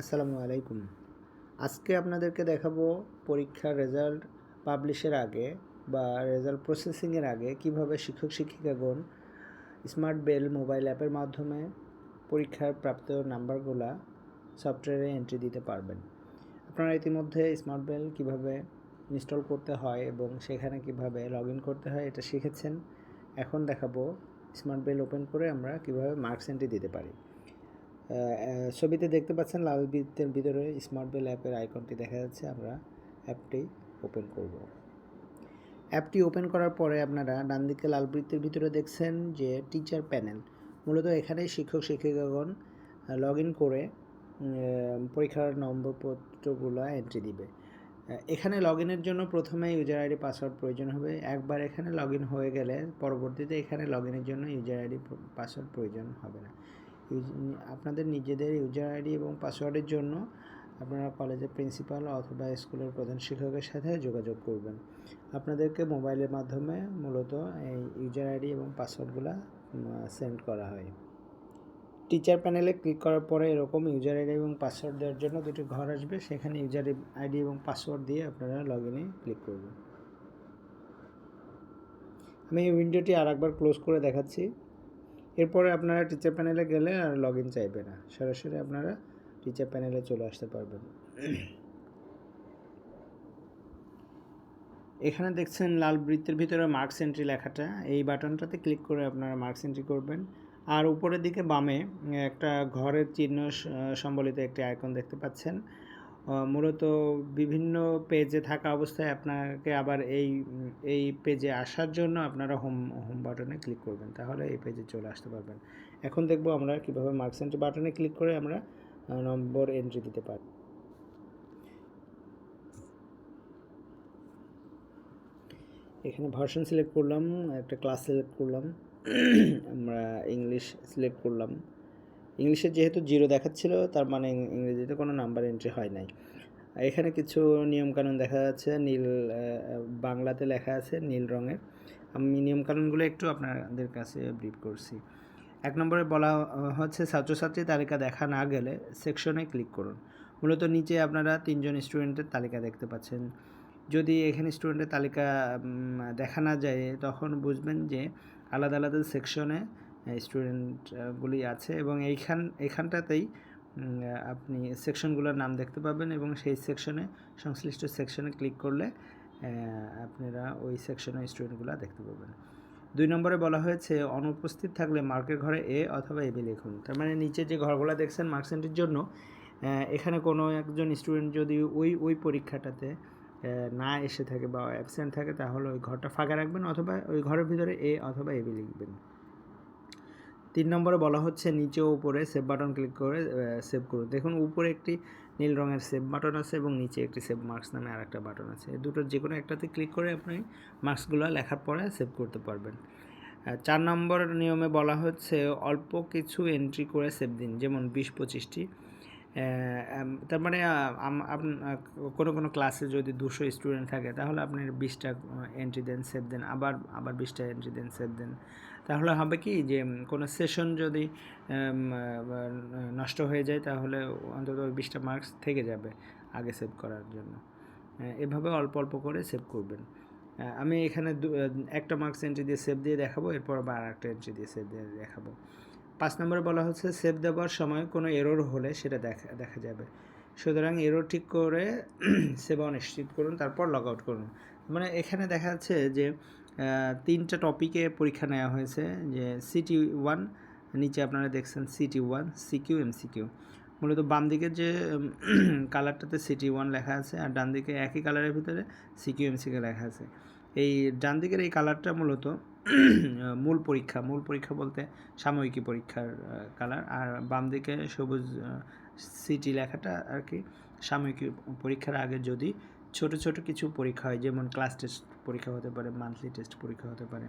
আসসালামু আলাইকুম। আজকে আপনাদেরকে দেখাবো পরীক্ষার রেজাল্ট পাবলিশের আগে বা রেজাল্ট প্রসেসিংয়ের আগে কীভাবে শিক্ষক, শিক্ষিকাগণ স্মার্ট বেল মোবাইল অ্যাপের মাধ্যমে পরীক্ষার প্রাপ্ত নাম্বারগুলা সফটওয়্যারে এন্ট্রি দিতে পারবেন। আপনারা ইতিমধ্যে স্মার্ট বেল কীভাবে ইনস্টল করতে হয় এবং সেখানে কীভাবে লগ ইন করতে হয় এটা শিখেছেন। এখন দেখাবো স্মার্ট বেল ওপেন করে আমরা কীভাবে মার্কস এন্ট্রি দিতে পারি। ছবিতে দেখতে পাচ্ছেন লাল বৃত্তের ভিতরে স্মার্ট বেল অ্যাপের আইকনটি দেখা যাচ্ছে। আমরা অ্যাপটি ওপেন করব। অ্যাপটি ওপেন করার পরে আপনারা ডান দিকে লাল বৃত্তের ভিতরে দেখছেন যে টিচার প্যানেল মূলত এখানে শিক্ষক, শিক্ষিকাগণ লগ ইন করে পরীক্ষার নম্বরপত্রগুলো এন্ট্রি দিবে। এখানে লগ ইনের জন্য প্রথমে ইউজার আইডি পাসওয়ার্ড প্রয়োজন হবে। একবার এখানে লগ ইন হয়ে গেলে পরবর্তীতে এখানে লগ ইনের জন্য ইউজার আইডি পাসওয়ার্ড প্রয়োজন হবে না। আপনাদের নিজেদের ইউজার আইডি এবং পাসওয়ার্ডের জন্য আপনারা কলেজের প্রিন্সিপাল অথবা স্কুলের প্রধান শিক্ষকের সাথে যোগাযোগ করবেন। আপনাদেরকে মোবাইলের মাধ্যমে মূলত এই ইউজার আইডি এবং পাসওয়ার্ডগুলো সেন্ড করা হয়। টিচার প্যানেলে ক্লিক করার পরে এরকম ইউজার আইডি এবং পাসওয়ার্ড দেওয়ার জন্য দুটি ঘর আসবে। সেখানে ইউজার আইডি এবং পাসওয়ার্ড দিয়ে আপনারা লগ ইনে ক্লিক করবেন। আমি এই উইন্ডোটি আর একবার ক্লোজ করে দেখাচ্ছি। এরপরে আপনারা টিচার প্যানেলে গেলে আর লগ ইন চাইবে না। সরাসরি আপনারা টিচার প্যানেলে চলে আসতে পারবেন। এখানে দেখছেন লাল বৃত্তের ভিতরে মার্কস এন্ট্রি লেখাটা। এই বাটনটাতে ক্লিক করে আপনারা মার্কস এন্ট্রি করবেন। আর উপরের দিকে বামে একটা ঘরের চিহ্ন সম্বলিত একটি আইকন দেখতে পাচ্ছেন। মূলত বিভিন্ন পেজে থাকা অবস্থায় আপনাকে আবার এই এই পেজে আসার জন্য আপনারা হোম হোম বাটনে ক্লিক করবেন। তাহলে এই পেজে চলে আসতে পারবেন। এখন দেখব আমরা কীভাবে মার্কস এন্ট্রি বাটনে ক্লিক করে আমরা নম্বর এন্ট্রি দিতে পারি। এখানে ভার্সন সিলেক্ট করলাম, একটা ক্লাস সিলেক্ট করলাম। আমরা ইংলিশ সিলেক্ট করলাম। ইংলিশে যেহেতু জিরো দেখাচ্ছিল, তার মানে ইংরেজিতে কোনো নাম্বার এন্ট্রি হয় নাই। এখানে কিছু নিয়মকানুন দেখা যাচ্ছে, নীল বাংলাতে লেখা আছে নীল রঙের। আমি নিয়মকানুনগুলো একটু আপনাদের কাছে ব্রিফ করছি। এক নম্বরে বলা হচ্ছে, ছাত্রছাত্রী তালিকা দেখা না গেলে সেকশনে ক্লিক করুন। মূলত নিচে আপনারা তিনজন স্টুডেন্টের তালিকা দেখতে পাচ্ছেন। যদি এখানে স্টুডেন্টের তালিকা দেখা না যায়, তখন বুঝবেন যে আলাদা আলাদা সেকশনে স্টুডেন্টগুলি আছে এবং এইখান, এখানটাতেই আপনি সেকশনগুলোর নাম দেখতে পাবেন এবং সেই সেকশনে সংশ্লিষ্ট সেকশনে ক্লিক করলে আপনারা ওই সেকশনের স্টুডেন্টগুলো দেখতে পাবেন। দুই নম্বরে বলা হয়েছে, অনুপস্থিত থাকলে মার্কের ঘরে এ অথবা এবি লিখুন। তার মানে নিচে যে ঘরগুলো দেখছেন মার্কস এন্ট্রির জন্য এখানে কোনো একজন স্টুডেন্ট যদি ওই ওই পরীক্ষাটাতে না এসে থাকে বা অ্যাবসেন্ট থাকে, তাহলে ওই ঘরটা ফাঁকা রাখবেন অথবা ওই ঘরের ভিতরে এ অথবা এবি লিখবেন। তিন নম্বরে বলা হচ্ছে নিচে উপরে সেভ বাটন ক্লিক করে সেভ করুন। দেখুন, উপরে একটি নীল রঙের সেভ বাটন আছে এবং নিচে একটি সেভ মার্কস নামে আরেকটা বাটন আছে। দুটো যে কোনো একটাতে ক্লিক করে আপনি মার্কসগুলো লেখার পরে সেভ করতে পারবেন। চার নম্বর নিয়মে বলা হচ্ছে অল্প কিছু এন্ট্রি করে সেভ দিন, যেমন বিশ পঁচিশটি। তার মানে কোনো কোনো ক্লাসে যদি দুশো স্টুডেন্ট থাকে, তাহলে আপনি বিশটা এন্ট্রি দেন সেভ দেন, আবার আবার বিশটা এন্ট্রি দেন সেভ দেন। তাহলে হবে কি যে কোনো সেশন যদি নষ্ট হয়ে যায়, তাহলে অন্তত বিশটা মার্কস থেকে যাবে আগে সেভ করার জন্য। এভাবে অল্প অল্প করে সেভ করবেন। আমি এখানে একটা মার্কস এন্ট্রি দিয়ে সেভ দিয়ে দেখাবো, এরপর আবার আর একটা এন্ট্রি দিয়ে সেভ দিয়ে দেখাবো। পাঁচ নম্বরে বলা হচ্ছে সেভ দেওয়ার সময় কোনো এরর হলে সেটা দেখা দেখা যাবে। সুতরাং এরর ঠিক করে সেভ অনিশ্চিত করুন, তারপর লগ আউট করুন। মানে এখানে দেখা যাচ্ছে যে তিনটা টপিকে পরীক্ষা নেওয়া হয়েছে, যে সিটি ওয়ান নিচে আপনারা দেখছেন C T one C Q M MCQ মূলত বাম দিকের যে কালারটাতে সিটি ওয়ান লেখা আছে আর ডান দিকে একই কালারের ভিতরে সিকিউ এমসিকিউ লেখা আছে। এই ডান দিকের এই কালারটা মূলত মূল পরীক্ষা মূল পরীক্ষা বলতে সাময়িকী পরীক্ষার কালার আর বাম দিকে সবুজ সিটি লেখাটা আর কি সাময়িকী পরীক্ষার আগে যদি ছোট ছোট কিছু পরীক্ষা হয়, যেমন ক্লাস টেস্ট পরীক্ষা হতে পারে মান্থলি টেস্ট পরীক্ষা হতে পারে।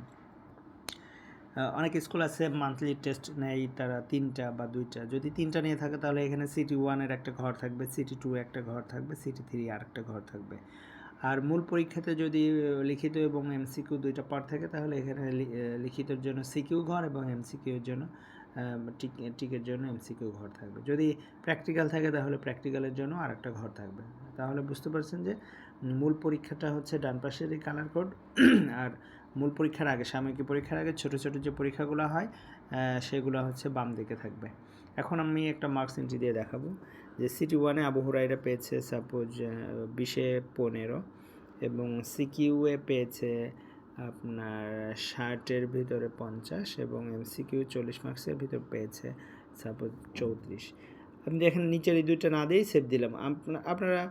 অনেক স্কুল আছে মান্থলি টেস্ট নেয় তারা তিনটা বা দুইটা। যদি তিনটা নিয়ে থাকে তাহলে এখানে সিটি ওয়ানের একটা ঘর থাকবে সিটি টু একটা ঘর থাকবে সিটি থ্রি আর একটা ঘর থাকবে। আর মূল পরীক্ষাতে যদি লিখিত এবং এমসিকিউ দুইটা পার্ট থাকে তাহলে এখানে লিখিতর জন্য সিকিউ ঘর এবং এমসিকিউ এর জন্য টিকের জন্য এমসিকিউ ঘর থাকবে। যদি প্র্যাকটিক্যাল থাকে তাহলে প্র্যাকটিক্যালের জন্য আরেকটা ঘর থাকবে। তাহলে বুঝতে পারছেন যে মূল পরীক্ষাটা হচ্ছে ডান পাশেরই কালার কোড আর মূল পরীক্ষার আগে, সাময়িকী পরীক্ষার আগে ছোট ছোট যে পরীক্ষাগুলো হয় সেগুলো হচ্ছে বাম দিকে থাকবে। এখন আমি একটা মার্কস এন্ট্রি দিয়ে দেখাবো। যে সিটি ওয়ানে আবু হুরাইরা পেয়েছে সাপোজ বিশে পনেরো এবং সিকিউএ পেয়েছে আপনার ষাটের ভিতরে পঞ্চাশ এবং এমসিকিউ চল্লিশ মার্কসের ভিতর পেয়েছে সাপোজ চৌত্রিশ। আপনি দেখেন নিচের এই দুইটা না দিয়েই সেভ দিলাম আপনারা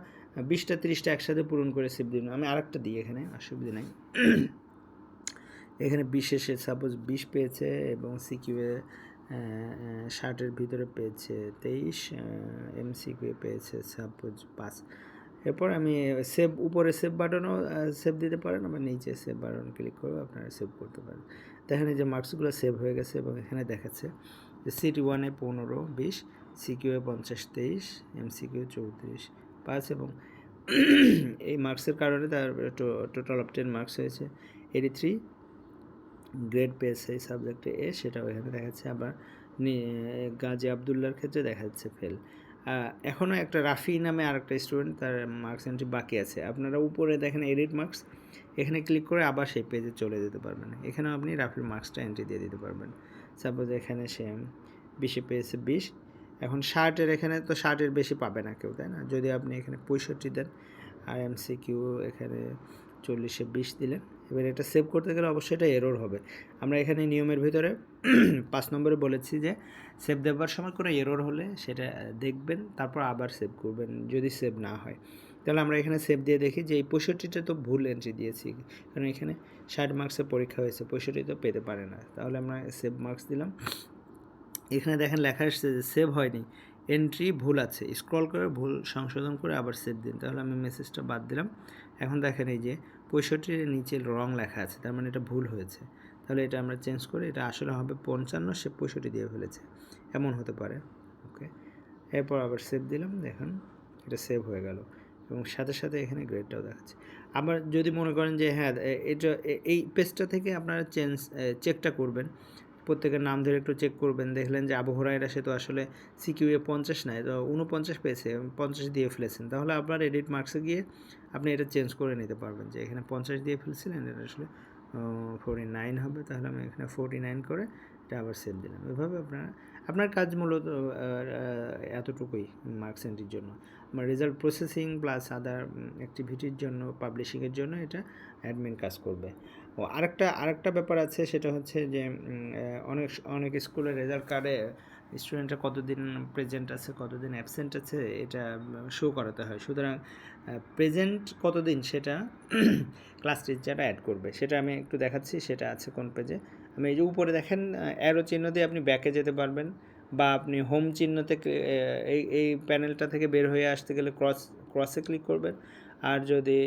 বিশটা, তিরিশটা একসাথে পূরণ করে সেভ দিন। আমি আরেকটা দিই এখানে, অসুবিধা নাই। এখানে বিশেষে সাপোজ বিশ পেয়েছে এবং সিকিউএ ষাটের ভিতরে পেয়েছে তেইশ এম এমসিকিউ পেয়েছে সাপোজ পাঁচ। এরপর আমি সেভ উপরে সেভ বাটনও সেভ দিতে পারেন, আবার নিচে সেভ বাটন ক্লিক করে আপনারা সেভ করতে পারেন। দেখেন যে মার্কসগুলো সেভ হয়ে গেছে এবং এখানে দেখাচ্ছে যে সিটি ওয়ানে পনেরো, বিশ সিকিউএ পঞ্চাশ, তেইশ এম সিকিউ চৌত্রিশ, পাঁচ এবং এই মার্কসের কারণে তার টোটাল অফ টেন মার্কস হয়েছে। এইটি থ্রি গ্রেড পেয়েছে এই সাবজেক্টে এ সেটাও এখানে দেখাচ্ছে আবার গাজী আবদুল্লার ক্ষেত্রে দেখা যাচ্ছে ফেল এখনও একটা রাফি নামে আরেকটা স্টুডেন্ট তার মার্কস এন্ট্রি বাকি আছে। আপনারা উপরে দেখেন এডিট মার্কস এখানে ক্লিক করে আবার সেই পেজে চলে যেতে পারবেন। এখানেও আপনি রাফির মার্কসটা এন্ট্রি দিয়ে দিতে পারবেন। সাপোজ এখানে সে বিশে পেয়েছে বিশ, এখন ষাটের এখানে তো ষাটের বেশি পাবে না কেউ, তাই না? যদি আপনি এখানে পঁয়ষট্টি দেন, আর এমসি কিউ এখানে চল্লিশে বিশ দিলেন এবার এটা সেভ করতে গেলে অবশ্যই এটা এরর হবে। আমরা এখানে নিয়মের ভিতরে পাঁচ নম্বরে বলেছি যে সেভ দেওয়ার সময় কোনো এরর হলে সেটা দেখবেন, তারপর আবার সেভ করবেন যদি সেভ না হয়। তাহলে আমরা এখানে সেভ দিয়ে দেখি যে, এই পঁয়ষট্টিটা তো ভুল এন্ট্রি দিয়েছি। কারণ এখানে ষাট মার্কসের পরীক্ষা হয়েছে, পঁয়ষট্টি তো পেতে পারে না। তাহলে আমরা সেভ মার্কস দিলাম। এখানে দেখেন লেখা আসছে যে সেভ হয়নি। এন্ট্রি ভুল আছে। স্ক্রল করে ভুল সংশোধন করে আবার সেভ দিন। তাহলে আমি মেসেজটা বাদ দিলাম। এখন দেখেন এই যে পঁয়ষট্টির নিচে রং লেখা আছে, তার মানে এটা ভুল হয়েছে। তাহলে এটা আমরা চেঞ্জ করে এটা আসলে হবে পঞ্চান্ন, সে পঁয়ষট্টি দিয়ে ফেলেছে। এমন হতে পারে ওকে এরপর আবার সেভ দিলাম, দেখুন, এটা সেভ হয়ে গেল। এবং সাথে সাথে এখানে গ্রেডটাও দেখাচ্ছে। আবার যদি মনে করেন যে হ্যাঁ এটা এই পেজটা থেকে আপনারা চেঞ্জ চেকটা করবেন। প্রত্যেকের নাম ধরে একটু চেক করবেন। দেখলেন যে আবু এটা সে তো আসলে সিকিউএ পঞ্চাশ নেয় তো উনপঞ্চাশ পেয়েছে, পঞ্চাশ দিয়ে ফেলেছেন। তাহলে আপনার এডিট মার্কসে গিয়ে আপনি এটা চেঞ্জ করে নিতে পারবেন যে এখানে পঞ্চাশ দিয়ে ফেলছিলেন, এটা আসলে ফোরটি নাইন হবে। তাহলে আমি এখানে ফোরটি নাইন করে এটা আবার সেভ দিলাম। এভাবে আপনার আপনার কাজ মূলত এতটুকুই মার্কস এন্ট্রির জন্য। আমার রেজাল্ট প্রসেসিং প্লাস আদার অ্যাক্টিভিটির জন্য পাবলিশিংয়ের জন্য এটা অ্যাডমিন কাজ করবে। ও আরেকটা আরেকটা ব্যাপার আছে, সেটা হচ্ছে যে অনেক অনেক স্কুলের রেজাল্ট কার্ডে স্টুডেন্টরা কতদিন প্রেজেন্ট আছে, কতদিন অ্যাবসেন্ট আছে, এটা শো করাতে হয়। সুতরাং প্রেজেন্ট কতদিন সেটা ক্লাস টিচাররা অ্যাড করবে। সেটা আমি একটু দেখাচ্ছি, সেটা আছে কোন পেজে আমি এই যে উপরে দেখেন অ্যারো চিহ্ন দিয়ে আপনি ব্যাকে যেতে পারবেন বা আপনি হোম চিহ্ন থেকে এই এই প্যানেলটা থেকে বের হয়ে আসতে গেলে ক্রস ক্রসে ক্লিক করবেন। আর যদি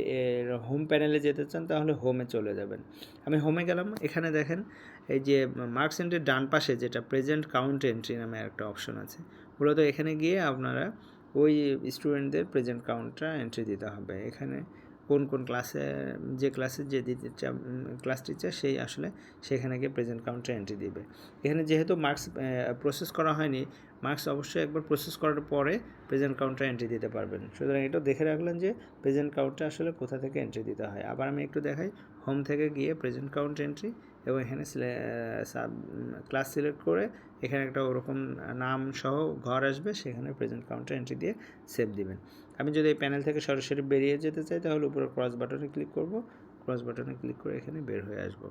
হোম প্যানেলে যেতে চান, তাহলে হোমে চলে যাবেন। আমি হোমে গেলাম। এখানে দেখেন, এই যে মার্কস এন্ট্রির ডান পাশে যেটা প্রেজেন্ট কাউন্ট এন্ট্রি নামে একটা অপশন আছে, মূলত এখানে গিয়ে আপনারা ওই স্টুডেন্টদের প্রেজেন্ট কাউন্টটা এন্ট্রি দিতে হবে। এখানে কোন কোন ক্লাসে যে ক্লাসে যে দিতে ক্লাস টিচার সেই আসলে সেখানে গিয়ে প্রেজেন্ট কাউন্টার এন্ট্রি দিবে। এখানে যেহেতু মার্কস প্রসেস করা হয়নি মার্কস অবশ্যই একবার প্রসেস করার পরে প্রেজেন্ট কাউন্টার এন্ট্রি দিতে পারবেন। সুতরাং এটা দেখে রাখলেন যে প্রেজেন্ট কাউন্টার আসলে কোথা থেকে এন্ট্রি দিতে হয়। আবার আমি একটু দেখাই হোম থেকে গিয়ে প্রেজেন্ট কাউন্টার এন্ট্রি এবং এখানে সাব ক্লাস সিলেক্ট করে এখানে একটা ওরকম নাম সহ ঘর আসবে, সেখানে প্রেজেন্ট কাউন্টার এন্ট্রি দিয়ে সেভ দিবেন। আমি যদি এই প্যানেল থেকে সরাসরি বেরিয়ে যেতে চাই, তাহলে উপরে ক্রস বাটনে ক্লিক করব। ক্রস বাটনে ক্লিক করে এখানে বের হয়ে আসব।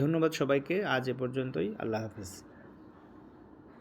ধন্যবাদ সবাইকে। আজ এ পর্যন্তই। আল্লাহ হাফিজ।